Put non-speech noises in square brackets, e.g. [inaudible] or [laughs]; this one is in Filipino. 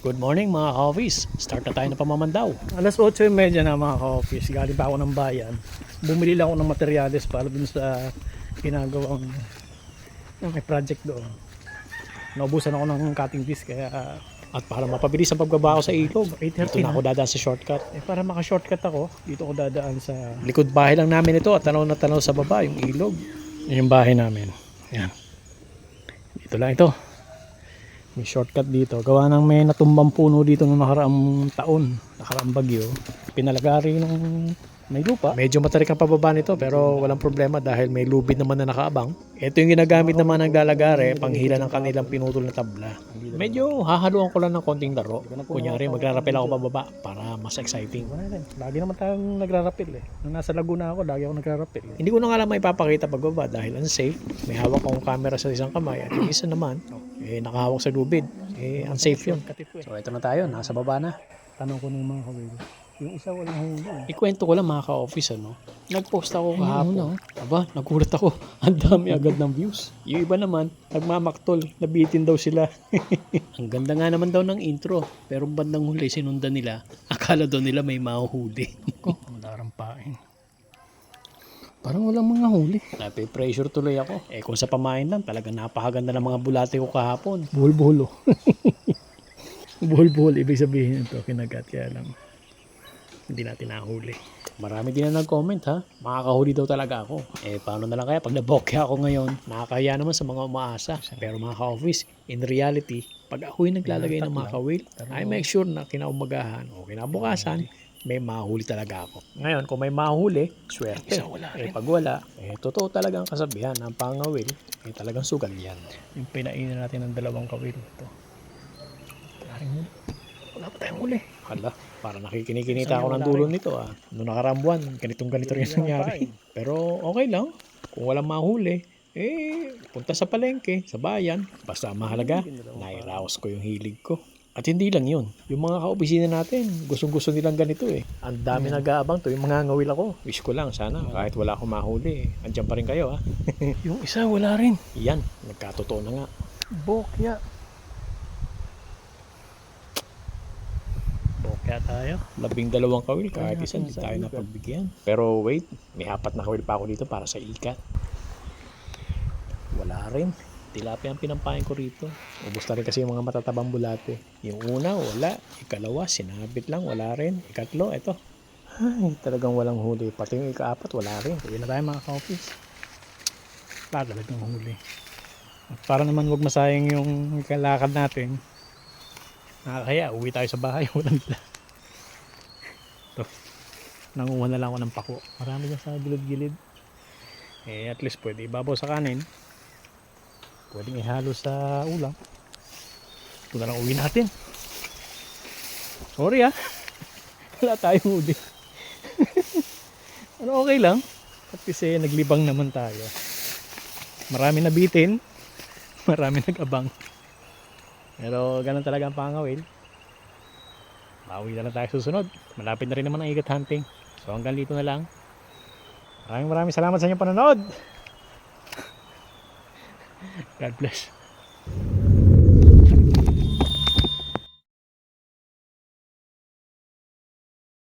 Good morning mga ka-office. Start na tayo ng pamamandaw. Alas 8.30 na mga ka-office. Galing pa ako ng bayan. Bumili lang ako ng materyales para dun sa ginagawang yung may project doon. Naubusan ako ng cutting piece kaya At para mapabilis ang pagbaba ko sa ilog, 8.30 dito na na. ako dadaan sa shortcut. eh, para maka-shortcut ako, dito ako dadaan sa Likod bahay lang namin ito at tanaw na tanaw sa baba, yung ilog. yung bahay namin. Yan. Dito lang ito. May shortcut dito. Gawa ng may natumbang puno dito noong nakaraang taon. Nakaraang bagyo. Pinalagari ng may lupa. Medyo matarik ang pababa nito pero walang problema dahil may lubid naman na nakaabang. Ito yung ginagamit naman ng lalagare, panghila ng kanilang pinutol na tabla. Medyo hahaluan ko lang ng konting daro. Kunyari magrarapel ako pababa para mas exciting. Lagi naman tayong nagrarapil eh. Nung nasa Laguna ako, lagi ako nagrarapil. Eh. Hindi ko na nga lang maipapakita pagbaba dahil unsafe. May hawak akong camera sa isang kamay at yung isa naman, eh, nakahawak sa lubid. Eh, unsafe yun. So, ito na tayo. Nasa baba na. Tanong ko ng mga kawil. Yung isa walang huli. Ikwento ko lang mga ka-office, ano? Nag-post ako Ayun, kahapon. no? Aba, nagulat ako. [laughs] Ang dami agad ng views. Yung iba naman, nagmamaktol. Nabitin daw sila. [laughs] Ang ganda nga naman daw ng intro. Pero bandang huli, sinundan nila. Akala daw nila may mahuhuli. Ko, ang darampain. Parang walang mga huli. Nape-pressure tuloy ako. Eh kung sa pamain lang, talagang napakaganda ng mga bulate ko kahapon. Buhol-buhol oh. [laughs] Buhol-buhol, ibig sabihin ito, kinagat kaya lang. Hindi natin nahuli. Marami din na nag-comment ha. Makakahuli daw talaga ako. Eh paano na lang kaya pag nabokeh ako ngayon, nakakaya naman sa mga umaasa. Pero mga ka-office, in reality, pag ako'y naglalagay ng mga kawil, I make sure na kinaumagahan o kinabukasan, may mahuli talaga ako. Ngayon, kung may mahuli, swerte. Isa wala eh pag wala, eh totoo talagang kasabihan ng pangawil, eh talagang sugal yan. Yung pinainan natin ng dalawang kawil. Ito. Huli. Wala pa tayong huli. Hala, para nakikinikinita ako ng dulo nito ah. Noong nakaraang buwan, ganitong ganito rin nangyari. Pero okay lang. Kung walang mahuli, eh, punta sa palengke, sa bayan. Basta ang mahalaga, nairaos ko yung hilig ko. At hindi lang yun. Yung mga kaopisina natin, gustong-gusto nilang ganito eh. Ang dami nag-aabang to, yung mga ngawil ako. Wish ko lang, sana, kahit wala akong mahuli, andyan pa rin kayo ah. [laughs] Yung isa wala rin. Yan, nagkatotoo na nga. Bokya. Bokya tayo. Labing dalawang kawil, kahit isa, hindi tayo napagbigyan. Pero wait, may apat na kawil pa ako dito para sa ikat. Wala rin. Tilapia ang pinampain ko rito. Ubus na rin kasi yung mga matatabang bulate. Yung una, wala. Ikalawa, sinabit lang, wala rin. Ikatlo, eto. Ay, talagang walang huli. Pati yung ikaapat, wala rin. Uwi na tayo mga ka-office. Wala talagang huli. At para naman wag masayang yung kalakad natin. Nakakaya, uwi tayo sa bahay. [laughs] Walang dala. Ito. Nanguha na lang ako ng pako. Marami dyan sa gilid-gilid. Eh, at least pwede ibabaw sa kanin. Pwedeng ihalo sa ulam. Ito na lang uwi natin. Sorry ah. [laughs] Wala tayong uli. [laughs] Ano okay lang. Kasi naglibang naman tayo. Marami nabitin. [laughs] Marami nag-abang. Pero ganun talaga ang pangawil. Bawi na lang tayo susunod. Malapit na rin naman ang ikat hunting. So hanggang dito na lang. Maraming maraming salamat sa inyong panonood. God bless.